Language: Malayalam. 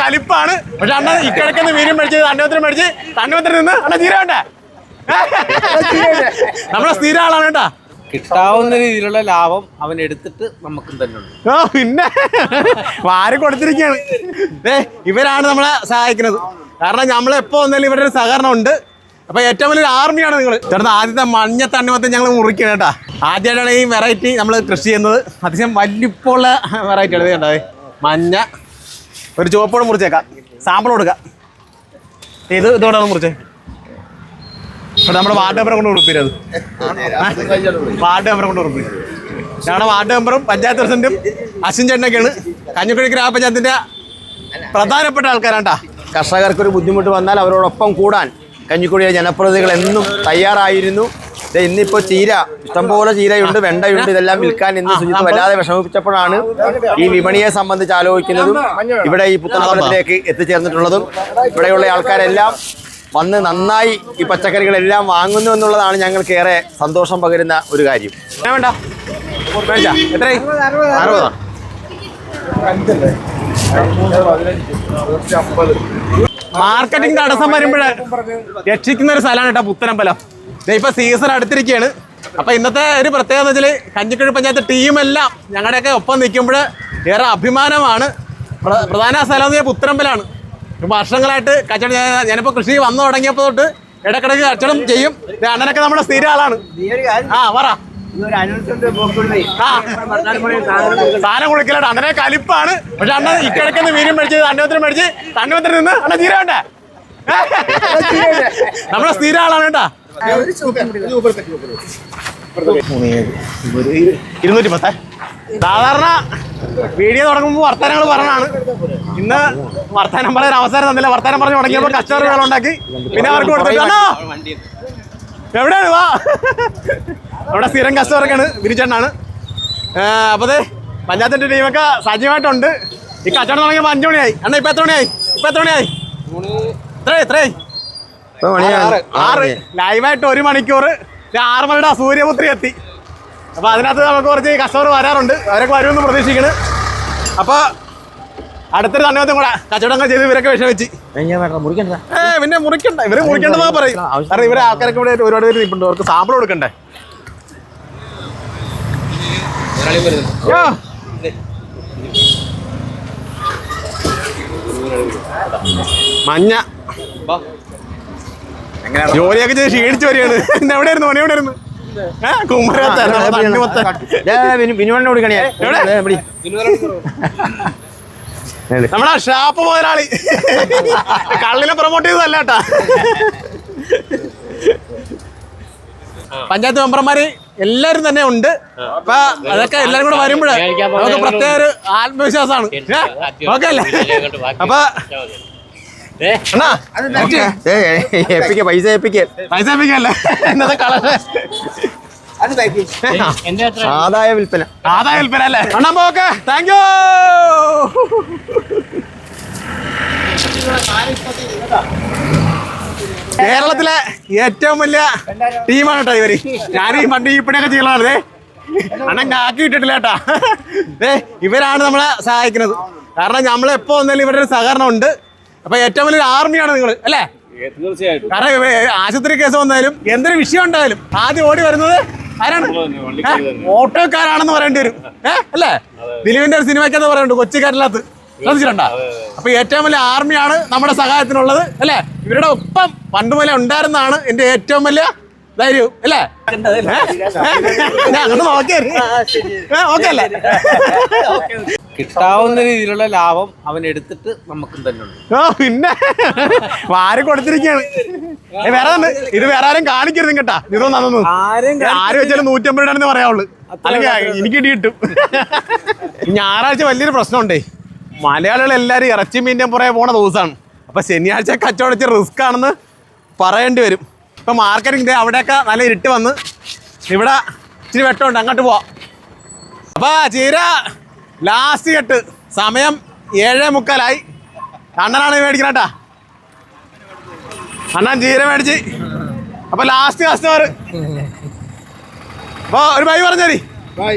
കലിപ്പാണ്. പക്ഷെ അണ്ണ ഇക്കിടക്കുന്ന മീനും മേടിച്ച് തണ്ണോത്തിന് മേടിച്ച് തണ്ണോത്തിന് നിന്ന് അണ്ണ തീരെ വേണ്ടേ? നമ്മളെ സ്ഥിര ആളാണ് കേട്ടാ. കിട്ടാവുന്ന രീതിയിലുള്ള ലാഭം അവൻ എടുത്തിട്ട് നമുക്കും തന്നെ ഉണ്ട്. ഓ പിന്നെ വാരി കൊടുത്തിരിക്കുകയാണ്. ഏ ഇവരാണ് നമ്മളെ സഹായിക്കുന്നത്. കാരണം നമ്മൾ എപ്പോ വന്നാലും ഇവരുടെ ഒരു സഹകരണം ഉണ്ട്. അപ്പൊ ഏറ്റവും വലിയൊരു ആർമിയാണ് നിങ്ങൾ ചേർന്ന് ആദ്യത്തെ മഞ്ഞ തണ്ണിമത്തം ഞങ്ങൾ മുറിക്കണം കേട്ടാ. ആദ്യമായിട്ടാണ് ഈ വെറൈറ്റി നമ്മൾ കൃഷി ചെയ്യുന്നത്. അത്യാവശ്യം വലിപ്പമുള്ള വെറൈറ്റി ആണ് ഇത് കണ്ടത് മഞ്ഞ ഒരു ചുവപ്പോടെ മുറിച്ചേക്കാം. സാമ്പിൾ കൊടുക്കാം. ഇത് ഇതോടെ മുറിച്ചേ. നമ്മുടെ വാർഡ് മെമ്പറെ കൊണ്ട് ഉറപ്പിരത് വാർഡ് മെമ്പറെ കൊണ്ട് ഉറപ്പിക്കും ഞങ്ങളുടെ വാർഡ് മെമ്പറും പഞ്ചായത്ത് പ്രസിഡന്റും അശ്വിൻ ചേട്ടനൊക്കെയാണ്. കഞ്ഞിക്കുഴി ഗ്രാമപഞ്ചായത്തിന്റെ പ്രധാനപ്പെട്ട ആൾക്കാരാണ്ടാ. കർഷകർക്ക് ഒരു ബുദ്ധിമുട്ട് വന്നാൽ അവരോടൊപ്പം കൂടാൻ കഞ്ഞിക്കുഴിയിലെ ജനപ്രതിനിധികൾ എന്നും തയ്യാറായിരുന്നു. ദേ ഇന്നിപ്പോൾ ചീര. ഇഷ്ടംപോലെ ചീരയുണ്ട് വെണ്ടയുണ്ട് ഇതെല്ലാം വിൽക്കാൻ ഇന്ന് സുജിത്ത് വല്ലാതെ വിഷമിപ്പിച്ചപ്പോഴാണ് ഈ വിപണിയെ സംബന്ധിച്ച് ആലോചിക്കുന്നതും ഇവിടെ ഈ പുത്തനത്തിലേക്ക് എത്തിച്ചേർന്നിട്ടുള്ളതും ഇവിടെയുള്ള ആൾക്കാരെല്ലാം വന്ന് നന്നായി ഈ പച്ചക്കറികളെല്ലാം വാങ്ങുന്നു എന്നുള്ളതാണ് ഞങ്ങൾക്ക് ഏറെ സന്തോഷം പകരുന്ന ഒരു കാര്യം. വേണ്ട? മേടിച്ചാ എത്രയായി? അറുപതാ. മാർക്കറ്റിംഗ് തടസ്സം വരുമ്പോഴേ രക്ഷിക്കുന്ന ഒരു സ്ഥലമാണ് കേട്ടോ പുത്തനമ്പലം. ഇപ്പൊ സീസൺ അടുത്തിരിക്കുകയാണ് അപ്പൊ ഇന്നത്തെ ഒരു പ്രത്യേകത എന്ന് വെച്ചാൽ കഞ്ഞിക്കുഴി പഞ്ചായത്ത് ടീമെല്ലാം ഞങ്ങളുടെയൊക്കെ ഒപ്പം നിൽക്കുമ്പോൾ ഏറെ അഭിമാനമാണ്. പ്ര- പ്രധാന സ്ഥലം എന്ന് ഇപ്പൊ വർഷങ്ങളായിട്ട് കച്ചവടം ഞാനിപ്പോൾ ഞാനിപ്പോ കൃഷി വന്നു തുടങ്ങിയപ്പോൾ തൊട്ട് ഇടക്കിടക്ക് കച്ചവടം ചെയ്യും. അങ്ങനെയൊക്കെ അണ്ണനൊക്കെ നമ്മുടെ സ്ഥിര ആളാണ്. ആ പറ. സാധനം കുളിക്കലോ അണ്ണനെ കലിപ്പാണ്. പക്ഷെ അണ്ണ ഇക്കിടക്കുന്ന മീനും മേടിച്ച് തണ്ണോത്തിന് മേടിച്ച് തണ്ണോത്തിന് നിന്ന് അണ്ണ തീരെ വേണ്ടേ? നമ്മളെ സ്ഥിര ആളാണ് കേട്ടാ. ഇരുന്നൂറ്റി പത്തേ. സാധാരണ വീഡിയോ തുടങ്ങുമ്പോൾ വർത്തമാനങ്ങൾ പറഞ്ഞാണ് ഇന്ന് വർത്തമാനം പറയാൻ അവസരം തന്നില്ല. വർത്തമാനം പറഞ്ഞ് തുടങ്ങിയപ്പോൾ വേള ഉണ്ടാക്കി. പിന്നെ അവർക്ക് കൊടുത്തിട്ട് അണ്ണാ, എവിടെയാണ്? വാ. അവിടെ സ്ഥിരം കസ്റ്റമറൊക്കെയാണ് വിരിച്ചെണ്ണാണ് അപ്പോൾ അതെ പഞ്ചായത്തിന്റെ ടീമൊക്കെ സജീവമായിട്ടുണ്ട്. ഈ കച്ചവടം തുടങ്ങിയപ്പോൾ അഞ്ചു മണിയായി. അണ്ണാ ഇപ്പൊ എത്ര മണിയായി? ഇപ്പൊ എത്ര മണിയായി? എത്രയായി എത്രയായി ആറ് ലൈവായിട്ട് ഒരു മണിക്കൂർ ആറ് മണിയുടെ സൂര്യപുത്രി എത്തി. അപ്പൊ അതിനകത്ത് നമുക്ക് കുറച്ച് കസ്റ്റമർ വരാറുണ്ട്. അവരൊക്കെ വരുമെന്ന് പ്രതീക്ഷിക്കുന്നു അപ്പൊ അടുത്തൊരു തണ്ണവത്തും കൂടെ കച്ചവടങ്ങൾ ചെയ്ത് ഇവരൊക്കെ വിഷമിച്ച്. ഏ പിന്നെ മുറിക്കണ്ട. ഇവർ മുറിക്കണ്ടെന്നാ പറയും. കാരണം ഇവരെ ആൾക്കാരൊക്കെ ഇവിടെ ഒരുപാട് പേര് നിൽപ്പുണ്ട്. അവർക്ക് സാമ്പിൾ കൊടുക്കണ്ടേ. മഞ്ഞ. ജോലിയൊക്കെ ചെയ്ത് ക്ഷീണിച്ചു വരികയാണ്. ഇന്ന് എവിടെയായിരുന്നു? ഓനെ എവിടെയായിരുന്നു. നമ്മുടെ ഷാപ്പ് മുതലാളി. കള്ളിനെ പ്രൊമോട്ട് ചെയ്തതല്ല കേട്ടാ. പഞ്ചായത്ത് മെമ്പർമാര് എല്ലാരും തന്നെ ഉണ്ട്. അപ്പൊ അതൊക്കെ എല്ലാരും കൂടെ വരുമ്പോഴേ നമുക്ക് പ്രത്യേക ഒരു ആത്മവിശ്വാസമാണ്. ഓക്കെ അല്ലേ? അപ്പൊ ഏൽപ്പിക്ക പൈസ ഏപ്പിക്ക. പൈസ ഏപ്പിക്കല്ലേ? ഇന്നത്തെ കളറ്. ആദായ വിൽപ്പന. ആദായ വിൽപ്പന അല്ലേ? അണ്ണാ പോക്കെ താങ്ക് യു കേരളത്തിലെ ഏറ്റവും വലിയ ടീമാണ് കേട്ടോ ഇവർ. ഞാൻ ഈ പണ്ട് ഈ പണിയൊക്കെ ചെയ്യണതാണ് ദേ അണ്ണൻ കാക്കി ഇട്ടിട്ടില്ല കേട്ടാ. ദേ ഇവരാണ് നമ്മളെ സഹായിക്കുന്നത്. കാരണം നമ്മളെപ്പോ വന്നാലും ഇവരുടെ ഒരു സഹകരണം ഉണ്ട്. അപ്പൊ ഏറ്റവും വലിയൊരു ആർമിയാണ് നിങ്ങൾ അല്ലേ? കാരണം ഇവ- ആശുപത്രി കേസ് വന്നാലും എന്തൊരു വിഷയം ഉണ്ടായാലും ആദ്യം ഓടി വരുന്നത് ആരാണ്? ഓട്ടോക്കാരാണെന്ന് പറയേണ്ടി വരും. ഏഹ് അല്ലേ? ദിലീപിന്റെ ഒരു സിനിമയ്ക്കെന്ന് പറയുന്നുണ്ട് കൊച്ചിക്കാരില്ലാത്ത ശ്രദ്ധിച്ചിട്ടുണ്ടോ? അപ്പൊ ഏറ്റവും വലിയ ആർമിയാണ് നമ്മുടെ സഹായത്തിനുള്ളത് അല്ലേ? ഇവരുടെ ഒപ്പം പണ്ട് മുതലേ ഉണ്ടായിരുന്നാണ് എന്റെ ഏറ്റവും വലിയ ധൈര്യവും അല്ലേ? ഞാൻ അങ്ങോട്ട് നോക്കിയായിരുന്നു ഓക്കെ അല്ലേ? കിട്ടാവുന്ന രീതിയിലുള്ള ലാഭം അവൻ എടുത്തിട്ട് നമുക്കും തന്നെ ഉണ്ട്. ആ പിന്നെ. വാരി കൊടുത്തിരിക്കുകയാണ് ഏ, വേറെ തന്നെ. ഇത് വേറെ ആരും കാണിക്കരുത് കേട്ടാ. ഇതൊന്നും അതൊന്നും ആരും ആര് വെച്ചാലും നൂറ്റമ്പത് രൂപയാണെന്ന് പറയാവുള്ളൂ. അല്ലെങ്കിൽ എനിക്ക് ഇടി കിട്ടും. ഈ ഞായറാഴ്ച വലിയൊരു പ്രശ്നമുണ്ടേ. മലയാളികൾ എല്ലാവരും ഇറച്ചി മീന്റെ പുറകെ പോണ ദിവസമാണ് അപ്പൊ ശനിയാഴ്ച കച്ചവടച്ച് റിസ്ക് ആണെന്ന് പറയേണ്ടി വരും. ഇപ്പൊ മാർക്കറ്റിംഗ് അവിടെയൊക്കെ നല്ല ഇരുട്ട് വന്ന്. ഇവിടെ ഇച്ചിരി വെട്ടമുണ്ട് അങ്ങോട്ട് പോവാം. അപ്പാ ചീര. ലാസ്റ്റ് കെട്ട് സമയം ഏഴേ മുക്കാലായി. അണ്ണനാണ് മേടിക്കണട്ടാ അണ്ണൻ ജീര മേടിച്ച്. അപ്പൊ ലാസ്റ്റ് കസ്റ്റമർ അപ്പൊ ഒരു ബൈ പറഞ്ഞേരി. ബൈ.